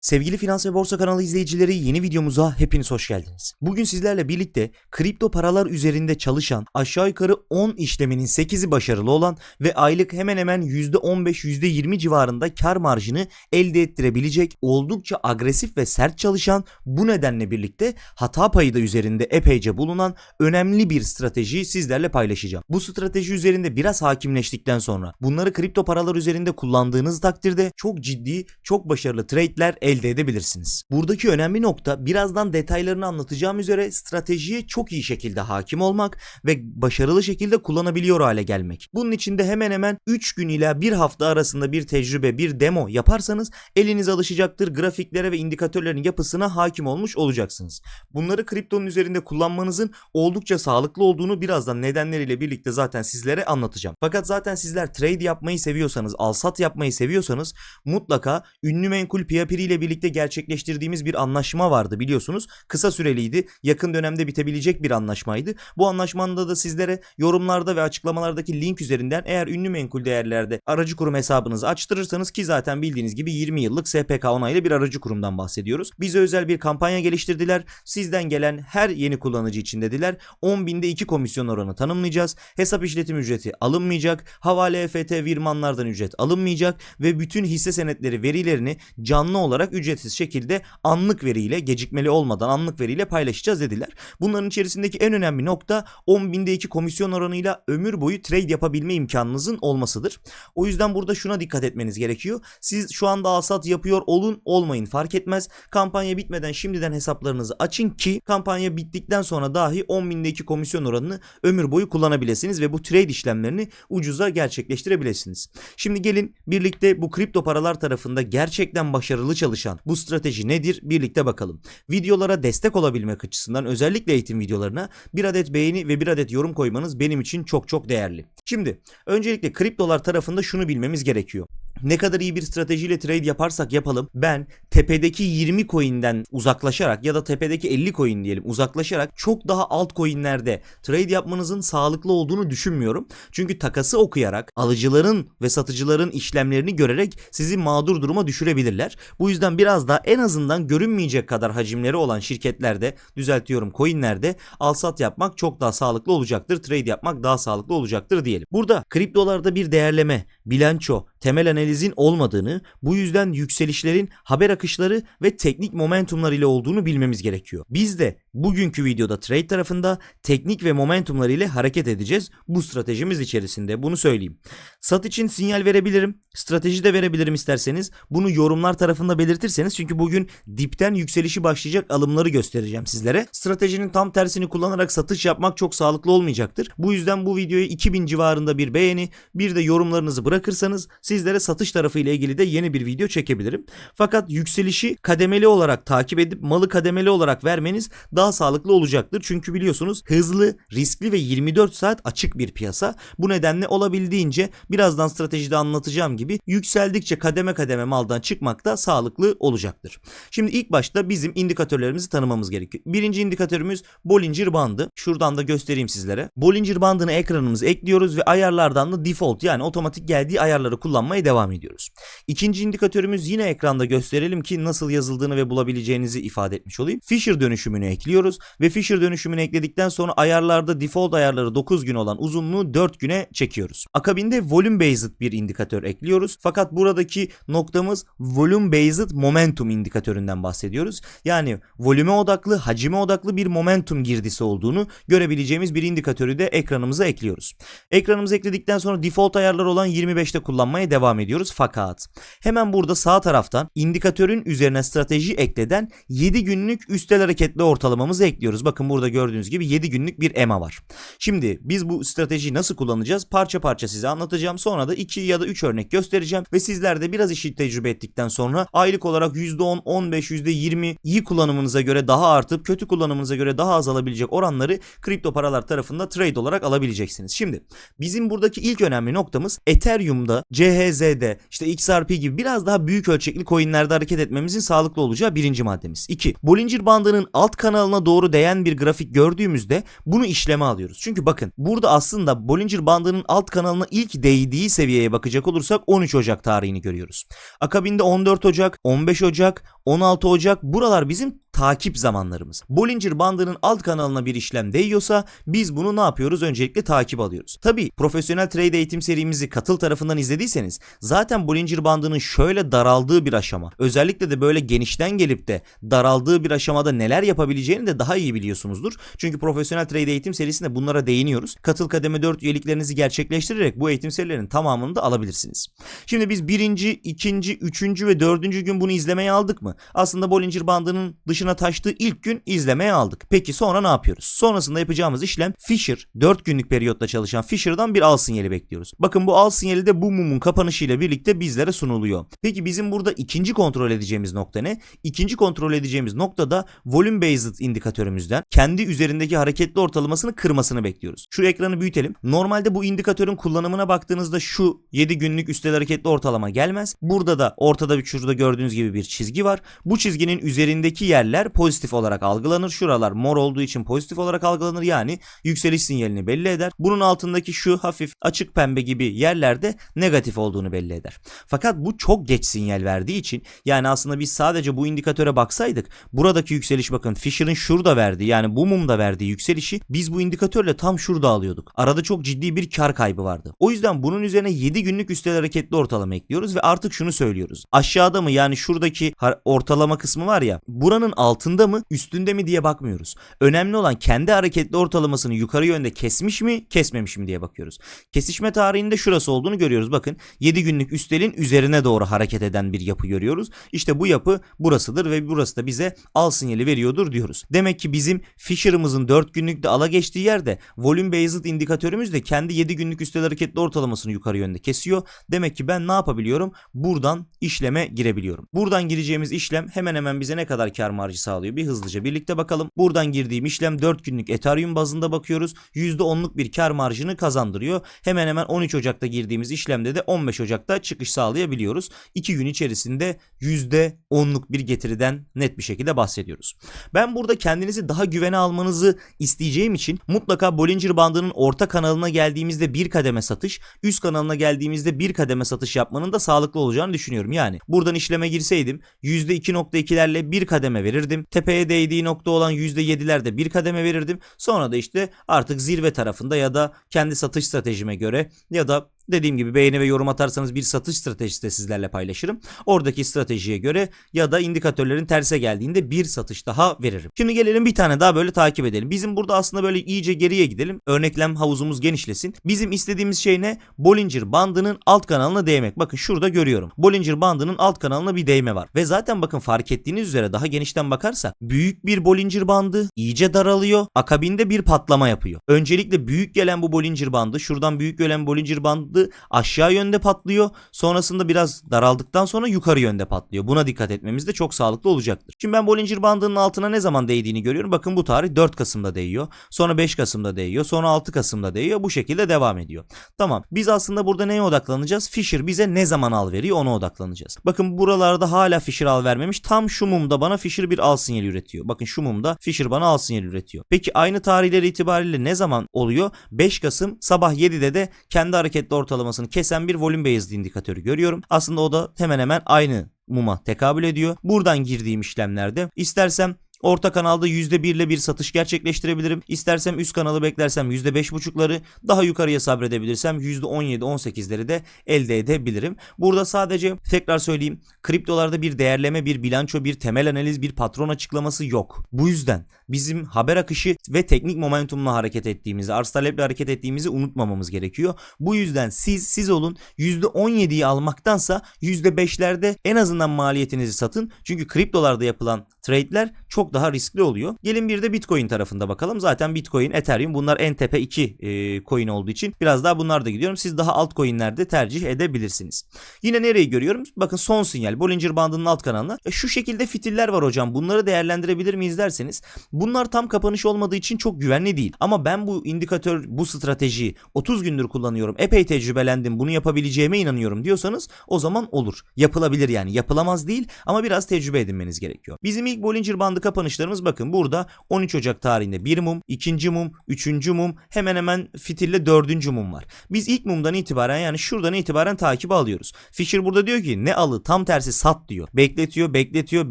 Sevgili Finans ve Borsa kanalı izleyicileri yeni videomuza hepiniz hoş geldiniz. Bugün sizlerle birlikte kripto paralar üzerinde çalışan aşağı yukarı 10 işleminin 8'i başarılı olan ve aylık hemen hemen %15-%20 civarında kar marjını elde ettirebilecek oldukça agresif ve sert çalışan bu nedenle birlikte hata payı da üzerinde epeyce bulunan önemli bir stratejiyi sizlerle paylaşacağım. Bu strateji üzerinde biraz hakimleştikten sonra bunları kripto paralar üzerinde kullandığınız takdirde çok ciddi, çok başarılı trade'ler elde edebilirsiniz. Buradaki önemli nokta birazdan detaylarını anlatacağım üzere stratejiye çok iyi şekilde hakim olmak ve başarılı şekilde kullanabiliyor hale gelmek. Bunun için de hemen hemen 3 gün ila 1 hafta arasında bir tecrübe, bir demo yaparsanız eliniz alışacaktır. Grafiklere ve indikatörlerin yapısına hakim olmuş olacaksınız. Bunları kriptonun üzerinde kullanmanızın oldukça sağlıklı olduğunu birazdan nedenleriyle birlikte zaten sizlere anlatacağım. Fakat zaten sizler trade yapmayı seviyorsanız, alsat yapmayı seviyorsanız mutlaka ünlü menkul Piyapiri ile birlikte gerçekleştirdiğimiz bir anlaşma vardı biliyorsunuz. Kısa süreliydi. Yakın dönemde bitebilecek bir anlaşmaydı. Bu anlaşmanda da sizlere yorumlarda ve açıklamalardaki link üzerinden eğer ünlü menkul değerlerde aracı kurum hesabınızı açtırırsanız ki zaten bildiğiniz gibi 20 yıllık SPK onaylı bir aracı kurumdan bahsediyoruz. Bize özel bir kampanya geliştirdiler. Sizden gelen her yeni kullanıcı için dediler 10 binde 2 komisyon oranı tanımlayacağız. Hesap işletim ücreti alınmayacak. Havale EFT virmanlardan ücret alınmayacak ve bütün hisse senetleri verilerini canlı olarak ücretsiz şekilde anlık veriyle gecikmeli olmadan anlık veriyle paylaşacağız dediler. Bunların içerisindeki en önemli nokta 10 binde 2 komisyon oranıyla ömür boyu trade yapabilme imkanınızın olmasıdır. O yüzden burada şuna dikkat etmeniz gerekiyor. Siz şu anda alsat yapıyor olun olmayın fark etmez. Kampanya bitmeden şimdiden hesaplarınızı açın ki kampanya bittikten sonra dahi 10 binde 2 komisyon oranını ömür boyu kullanabilirsiniz ve bu trade işlemlerini ucuza gerçekleştirebilirsiniz. Şimdi gelin birlikte bu kripto paralar tarafında gerçekten başarılı çalışan bu strateji nedir birlikte bakalım. Videolara destek olabilmek açısından özellikle eğitim videolarına bir adet beğeni ve bir adet yorum koymanız benim için çok çok değerli. Şimdi öncelikle kriptolar tarafında şunu bilmemiz gerekiyor. Ne kadar iyi bir stratejiyle trade yaparsak yapalım ben tepedeki 20 coin'den uzaklaşarak ya da tepedeki 50 coin diyelim uzaklaşarak çok daha alt coin'lerde trade yapmanızın sağlıklı olduğunu düşünmüyorum. Çünkü takası okuyarak alıcıların ve satıcıların işlemlerini görerek sizi mağdur duruma düşürebilirler. Bu yüzden biraz daha en azından görünmeyecek kadar hacimleri olan şirketlerde düzeltiyorum coin'lerde alsat yapmak çok daha sağlıklı olacaktır. Trade yapmak daha sağlıklı olacaktır diyelim. Burada kriptolarda bir değerleme, bilanço, temel analizin olmadığını, bu yüzden yükselişlerin haber akışları ve teknik momentumlar ile olduğunu bilmemiz gerekiyor. Biz de bugünkü videoda trade tarafında teknik ve momentumlar ile hareket edeceğiz bu stratejimiz içerisinde bunu söyleyeyim. Sat için sinyal verebilirim, strateji de verebilirim isterseniz. Bunu yorumlar tarafında belirtirseniz çünkü bugün dipten yükselişi başlayacak alımları göstereceğim sizlere. Stratejinin tam tersini kullanarak satış yapmak çok sağlıklı olmayacaktır. Bu yüzden bu videoya 2000 civarında bir beğeni, bir de yorumlarınızı bırakırsanız sizlere satış tarafı ile ilgili de yeni bir video çekebilirim. Fakat yükselişi kademeli olarak takip edip malı kademeli olarak vermeniz daha sağlıklı olacaktır. Çünkü biliyorsunuz hızlı, riskli ve 24 saat açık bir piyasa. Bu nedenle olabildiğince birazdan stratejide anlatacağım gibi yükseldikçe kademe kademe maldan çıkmak da sağlıklı olacaktır. Şimdi ilk başta bizim indikatörlerimizi tanımamız gerekiyor. Birinci indikatörümüz Bollinger bandı. Şuradan da göstereyim sizlere. Bollinger bandını ekranımıza ekliyoruz ve ayarlardan da default yani otomatik geldiği ayarları kullanmaya devam ediyoruz. İkinci indikatörümüz yine ekranda gösterelim ki nasıl yazıldığını ve bulabileceğinizi ifade etmiş olayım. Fisher dönüşümünü ekliyoruz ve Fisher dönüşümünü ekledikten sonra ayarlarda default ayarları 9 gün olan uzunluğu 4 güne çekiyoruz. Akabinde volume based bir indikatör ekliyoruz. Fakat buradaki noktamız volume based momentum indikatöründen bahsediyoruz. Yani volüme odaklı, hacime odaklı bir momentum girdisi olduğunu görebileceğimiz bir indikatörü de ekranımıza ekliyoruz. Ekranımıza ekledikten sonra default ayarlar olan 25'te kullanmaya devam ediyoruz. Fakat hemen burada sağ taraftan indikatörün üzerine strateji ekleden 7 günlük üstel hareketli ortalamamızı ekliyoruz. Bakın burada gördüğünüz gibi 7 günlük bir EMA var. Şimdi biz bu stratejiyi nasıl kullanacağız? Parça parça size anlatacağım. Sonra da 2 ya da 3 örnek göstereceğim ve sizler de biraz işi tecrübe ettikten sonra aylık olarak %10, 15, %20 iyi kullanımınıza göre daha artıp kötü kullanımınıza göre daha azalabilecek oranları kripto paralar tarafında trade olarak alabileceksiniz. Şimdi bizim buradaki ilk önemli noktamız Ethereum'da CH BHZ'de işte XRP gibi biraz daha büyük ölçekli coinlerde hareket etmemizin sağlıklı olacağı birinci maddemiz. 2. Bollinger bandının alt kanalına doğru değen bir grafik gördüğümüzde bunu işleme alıyoruz. Çünkü bakın burada aslında Bollinger bandının alt kanalına ilk değdiği seviyeye bakacak olursak 13 Ocak tarihini görüyoruz. Akabinde 14 Ocak, 15 Ocak, 16 Ocak buralar bizim takip zamanlarımız. Bollinger bandının alt kanalına bir işlem değiyorsa biz bunu ne yapıyoruz? Öncelikle takip alıyoruz. Tabi profesyonel trade eğitim serimizi katıl tarafından izlediyseniz zaten Bollinger bandının şöyle daraldığı bir aşama. Özellikle de böyle genişten gelip de daraldığı bir aşamada neler yapabileceğini de daha iyi biliyorsunuzdur. Çünkü profesyonel trade eğitim serisinde bunlara değiniyoruz. Katıl kademe 4 üyeliklerinizi gerçekleştirerek bu eğitim serilerinin tamamını da alabilirsiniz. Şimdi biz birinci, ikinci, üçüncü ve dördüncü gün bunu izlemeye aldık mı? Aslında Bollinger bandının dışına taştığı ilk gün izlemeye aldık. Peki sonra ne yapıyoruz? Sonrasında yapacağımız işlem Fisher, 4 günlük periyotta çalışan Fisher'dan bir al sinyali bekliyoruz. Bakın bu al sinyali de bu mumun kapanışıyla birlikte bizlere sunuluyor. Peki bizim burada ikinci kontrol edeceğimiz nokta ne? İkinci kontrol edeceğimiz noktada volume based indikatörümüzden kendi üzerindeki hareketli ortalamasını kırmasını bekliyoruz. Şu ekranı büyütelim. Normalde bu indikatörün kullanımına baktığınızda şu 7 günlük üstel hareketli ortalama gelmez. Burada da ortada bir şurada gördüğünüz gibi bir çizgi var. Bu çizginin üzerindeki yerler pozitif olarak algılanır. Şuralar mor olduğu için pozitif olarak algılanır. Yani yükseliş sinyalini belli eder. Bunun altındaki şu hafif açık pembe gibi yerlerde negatif olduğunu belli eder. Fakat bu çok geç sinyal verdiği için yani aslında biz sadece bu indikatöre baksaydık buradaki yükseliş bakın Fisher'ın şurada verdiği yani bu mumda verdiği yükselişi biz bu indikatörle tam şurada alıyorduk. Arada çok ciddi bir kar kaybı vardı. O yüzden bunun üzerine 7 günlük üstel hareketli ortalama ekliyoruz ve artık şunu söylüyoruz. Aşağıda mı yani şuradaki ortalama kısmı var ya buranın altında mı üstünde mi diye bakmıyoruz. Önemli olan kendi hareketli ortalamasını yukarı yönde kesmiş mi kesmemiş mi diye bakıyoruz. Kesişme tarihinde şurası olduğunu görüyoruz. Bakın 7 günlük üstelin üzerine doğru hareket eden bir yapı görüyoruz. İşte bu yapı burasıdır ve burası da bize al sinyali veriyordur diyoruz. Demek ki bizim Fisher'ımızın 4 günlükte ala geçtiği yerde volume based indikatörümüz de kendi 7 günlük üstel hareketli ortalamasını yukarı yönde kesiyor. Demek ki ben ne yapabiliyorum? Buradan işleme girebiliyorum. Buradan gireceğimiz işlem hemen hemen bize ne kadar kar marjı sağlıyor? Bir hızlıca birlikte bakalım. Buradan girdiğim işlem 4 günlük Ethereum bazında bakıyoruz. %10'luk bir kar marjını kazandırıyor. Hemen hemen 13 Ocak'ta girdiğimiz işlemde de 15 Ocak'ta çıkış sağlayabiliyoruz. 2 gün içerisinde %10'luk bir getiriden net bir şekilde bahsediyoruz. Ben burada kendinizi daha güvene almanızı isteyeceğim için mutlaka Bollinger bandının orta kanalına geldiğimizde bir kademe satış, üst kanalına geldiğimizde bir kademe satış yapmanın da sağlıklı olacağını düşünüyorum. Yani buradan işleme girseydim %2.2'lerle bir kademe verirdim. Tepeye değdiği nokta olan %7'lerde bir kademe verirdim. Sonra da işte artık zirve tarafında ya da kendi satış stratejime göre ya da Dediğim gibi beğeni ve yorum atarsanız bir satış stratejisi de sizlerle paylaşırım. Oradaki stratejiye göre ya da indikatörlerin terse geldiğinde bir satış daha veririm. Şimdi gelelim bir tane daha böyle takip edelim. Bizim burada aslında böyle iyice geriye gidelim. Örneklem havuzumuz genişlesin. Bizim istediğimiz şey ne? Bollinger bandının alt kanalına değmek. Bakın şurada görüyorum. Bollinger bandının alt kanalına bir değme var. Ve zaten bakın fark ettiğiniz üzere daha genişten bakarsak büyük bir Bollinger bandı iyice daralıyor. Akabinde bir patlama yapıyor. Öncelikle büyük gelen bu Bollinger bandı şuradan büyük gelen Bollinger bandı aşağı yönde patlıyor. Sonrasında biraz daraldıktan sonra yukarı yönde patlıyor. Buna dikkat etmemiz de çok sağlıklı olacaktır. Şimdi ben Bollinger bandının altına ne zaman değdiğini görüyorum. Bakın bu tarih 4 Kasım'da değiyor. Sonra 5 Kasım'da değiyor. Sonra 6 Kasım'da değiyor. Bu şekilde devam ediyor. Tamam. Biz aslında burada neye odaklanacağız? Fisher bize ne zaman al veriyor ona odaklanacağız. Bakın buralarda hala Fisher al vermemiş. Tam şu mumda bana Fisher bir al sinyali üretiyor. Bakın şu mumda Fisher bana al sinyali üretiyor. Peki aynı tarihleri itibariyle ne zaman oluyor? 5 Kasım sabah 7'de de kendi hareketli ortalamasını kesen bir volume based indikatörü görüyorum. Aslında o da hemen hemen aynı muma tekabül ediyor. Buradan girdiğim işlemlerde istersem Orta kanalda %1 ile bir satış gerçekleştirebilirim. İstersem üst kanalı beklersem %5.5'ları daha yukarıya sabredebilirsem %17-18'leri de elde edebilirim. Burada sadece tekrar söyleyeyim kriptolarda bir değerleme, bir bilanço, bir temel analiz, bir patron açıklaması yok. Bu yüzden bizim haber akışı ve teknik momentumla hareket ettiğimizi, arz taleple hareket ettiğimizi unutmamamız gerekiyor. Bu yüzden siz siz olun %17'yi almaktansa %5'lerde en azından maliyetinizi satın. Çünkü kriptolarda yapılan trade'ler çok daha riskli oluyor. Gelin bir de Bitcoin tarafında bakalım. Zaten Bitcoin, Ethereum bunlar en tepe iki e, coin olduğu için biraz daha bunlar da gidiyorum. Siz daha altcoin'lerde tercih edebilirsiniz. Yine nereyi görüyorum? Bakın son sinyal Bollinger bandının alt kanalına. E, şu şekilde fitiller var hocam. Bunları değerlendirebilir miyiz derseniz Bunlar tam kapanış olmadığı için çok güvenli değil. Ama ben bu indikatör, bu stratejiyi 30 gündür kullanıyorum. Epey tecrübelendim. Bunu yapabileceğime inanıyorum diyorsanız o zaman olur. Yapılabilir yani. Yapılamaz değil ama biraz tecrübe edinmeniz gerekiyor. Bizim ilk Bollinger bandı kapanışlarımız bakın burada 13 Ocak tarihinde bir mum, ikinci mum, üçüncü mum, hemen hemen fitille dördüncü mum var. Biz ilk mumdan itibaren yani şuradan itibaren takibi alıyoruz. Fisher burada diyor ki ne alı tam tersi sat diyor. Bekletiyor, bekletiyor,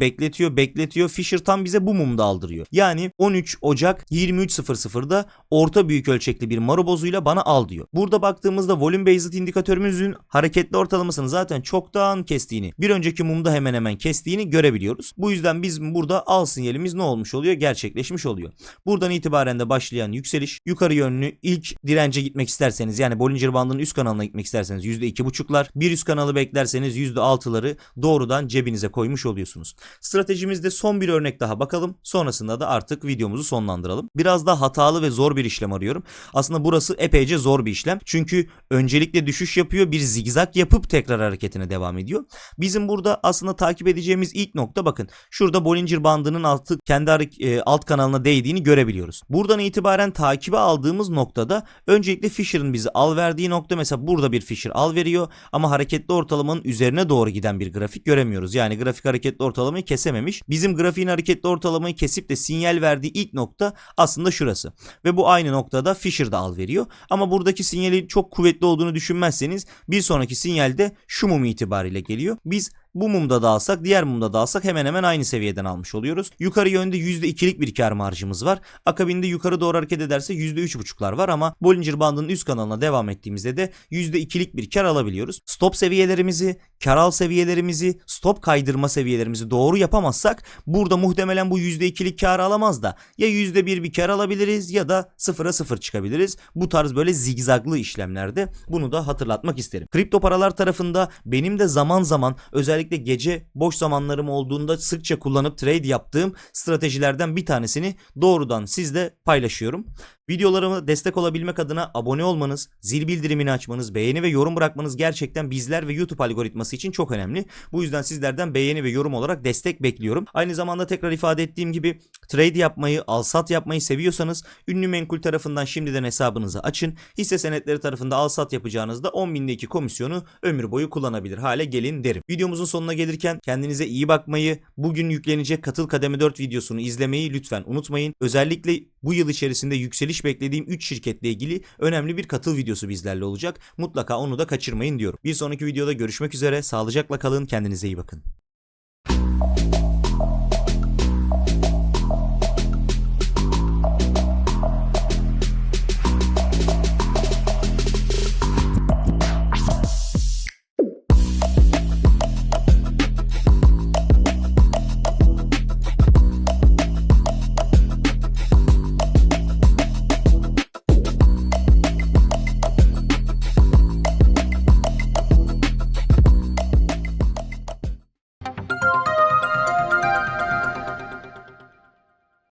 bekletiyor, bekletiyor. Fisher tam bize bu mumda aldırıyor. Yani 13 Ocak 23.00'da orta büyük ölçekli bir marobozuyla bana al diyor. Burada baktığımızda volume based indikatörümüzün hareketli ortalamasını zaten çoktan kestiğini, bir önceki mumda hemen hemen kestiğini görebiliyoruz. Bu yüzden biz burada al sinyalimiz ne olmuş oluyor? Gerçekleşmiş oluyor. Buradan itibaren de başlayan yükseliş yukarı yönlü ilk dirence gitmek isterseniz yani Bollinger bandının üst kanalına gitmek isterseniz %2.5'lar bir üst kanalı beklerseniz %6'ları doğrudan cebinize koymuş oluyorsunuz. Stratejimizde son bir örnek daha bakalım. Sonrasında da artık videomuzu sonlandıralım. Biraz daha hatalı ve zor bir işlem arıyorum. Aslında burası epeyce zor bir işlem. Çünkü öncelikle düşüş yapıyor bir zigzag yapıp tekrar hareketine devam ediyor. Bizim burada aslında takip edeceğimiz ilk nokta bakın. Şurada Bollinger bandının altı kendi e, alt kanalına değdiğini görebiliyoruz. Buradan itibaren takibe aldığımız noktada öncelikle Fisher'ın bizi al verdiği nokta mesela burada bir Fisher al veriyor ama hareketli ortalamanın üzerine doğru giden bir grafik göremiyoruz. Yani grafik hareketli ortalamayı kesememiş. Bizim grafiğin hareketli ortalamayı kesip de sinyal verdiği ilk nokta aslında şurası. Ve bu aynı noktada Fisher da al veriyor. Ama buradaki sinyalin çok kuvvetli olduğunu düşünmezseniz bir sonraki sinyalde şu mum itibariyle geliyor. Biz bu mumda da alsak diğer mumda da alsak hemen hemen aynı seviyeden almış oluyoruz. Yukarı yönde %2'lik bir kar marjımız var. Akabinde yukarı doğru hareket ederse %3.5'lar var ama Bollinger bandının üst kanalına devam ettiğimizde de %2'lik bir kar alabiliyoruz. Stop seviyelerimizi, kar al seviyelerimizi, stop kaydırma seviyelerimizi doğru yapamazsak burada muhtemelen bu %2'lik kar alamaz da ya %1 bir kar alabiliriz ya da 0'a 0 çıkabiliriz. Bu tarz böyle zigzaglı işlemlerde bunu da hatırlatmak isterim. Kripto paralar tarafında benim de zaman zaman özellikle gece boş zamanlarım olduğunda sıkça kullanıp trade yaptığım stratejilerden bir tanesini doğrudan sizle paylaşıyorum. Videolarıma destek olabilmek adına abone olmanız, zil bildirimini açmanız, beğeni ve yorum bırakmanız gerçekten bizler ve YouTube algoritması için çok önemli. Bu yüzden sizlerden beğeni ve yorum olarak destek bekliyorum. Aynı zamanda tekrar ifade ettiğim gibi trade yapmayı, al-sat yapmayı seviyorsanız ünlü menkul tarafından şimdiden hesabınızı açın. Hisse senetleri tarafında al-sat yapacağınızda 10 bindeki komisyonu ömür boyu kullanabilir hale gelin derim. Videomuzun sonuna gelirken kendinize iyi bakmayı, bugün yüklenecek Katıl Kademe 4 videosunu izlemeyi lütfen unutmayın. Özellikle bu yıl içerisinde yükseliş beklediğim 3 şirketle ilgili önemli bir katıl videosu bizlerle olacak. Mutlaka onu da kaçırmayın diyorum. Bir sonraki videoda görüşmek üzere. Sağlıcakla kalın. Kendinize iyi bakın.